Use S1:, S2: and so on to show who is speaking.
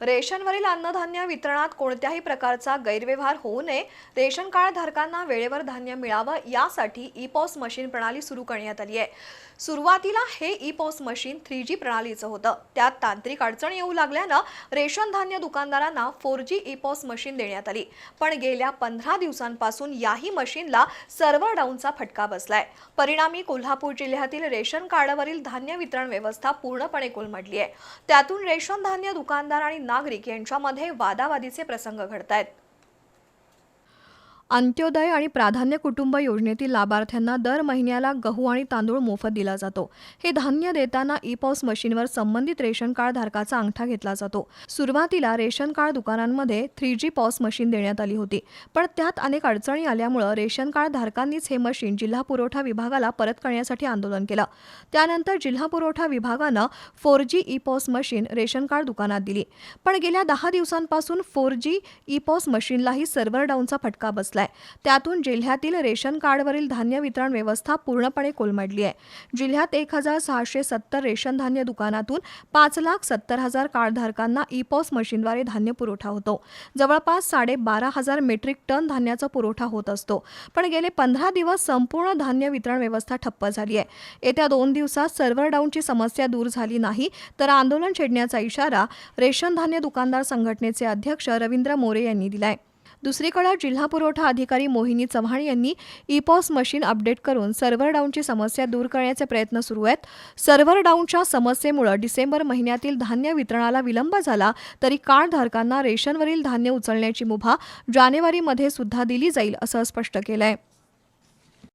S1: रेशनवरील अन्नधान्य वितरणात कोणत्याही प्रकारचा गैरव्यवहार होऊ नये. रेशन कार्ड धारकांना वेळेवर धान्य मिळावं यासाठी ई पॉस मशीन प्रणाली सुरू करण्यात आली आहे. सुरुवातीला हे E POS machine three G प्रणालीचं होतं. त्यात तांत्रिक अडचण येऊ लागल्यानं रेशन धान्य दुकानदारांना four G E POS machine देण्यात आली. पण गेल्या पंधरा दिवसांपासून याही मशीनला सर्व्हर डाऊनचा फटका बसलाय. परिणामी कोल्हापूर जिल्ह्यातील रेशन कार्डवरील धान्य वितरण व्यवस्था पूर्णपणे कोलमडली आहे. त्यातून रेशन धान्य दुकानदार आणि नागरिक यांच्यामध्ये वादावादीचे प्रसंग घडत आहेत अंत्योदय आणि प्राधान्य कुटुंब योजनेतील लाभार्थ्यांना दर महिन्याला गहू आणि तांदूळ मोफत दिला जातो. हे धान्य देताना ई पॉस मशीनवर संबंधित रेशन कार्ड धारकाचा अंगठा घेतला जातो. सुरुवातीला रेशन कार्ड दुकानांमध्ये थ्री जी पॉस मशीन देण्यात आली होती. पण त्यात अनेक अडचणी आल्यामुळं रेशन कार्ड धारकांनीच हे मशीन जिल्हा पुरवठा विभागाला परत करण्यासाठी आंदोलन केलं. त्यानंतर जिल्हा पुरवठा विभागानं four G E POS machine ration card दुकानात दिली. पण गेल्या दहा दिवसांपासून फोर जी ई पॉस मशीनलाही सर्व्हर डाऊनचा फटका बसलाय. त्यातून जिल्ह्यातील रेशन कार्डवरील धान्य वितरण व्यवस्था पूर्णपणे कोलमडली आहे. जिल्ह्यात एक हजार सहाशे सत्तर रेशन धान्य दुकानातून पाच लाख सत्तर हजार कार्डधारकांना ई पॉस मशीनद्वारे धान्य पुरवठा होतो. जवळपास साडेबारा हजार मेट्रिक टन धान्याचा पुरवठा होत असतो. पण गेले पंधरा दिवस संपूर्ण धान्य वितरण व्यवस्था ठप्प झाली आहे. येत्या दोन दिवसात सर्व्हर डाऊनची समस्या दूर झाली नाही तर आंदोलन छेडण्याचा इशारा रेशन धान्य दुकानदार संघटनेचे अध्यक्ष रवींद्र मोरे यांनी दिलाय. दुसरीकडे जिल्हा पुरवठा अधिकारी मोहिनी चव्हाण यांनी ईपॉस मशीन अपडेट करून सर्व्हर डाऊनची समस्या दूर करण्याचे प्रयत्न सुरू आहेत. सर्व्हर डाऊनच्या समस्येमुळे डिसेंबर महिन्यातील धान्य वितरणाला विलंब झाला तरी कार्डधारकांना रेशनवरील धान्य उचलण्याची मुभा जानेवारीमध्ये सुद्धा दिली जाईल असं स्पष्ट केलं आहे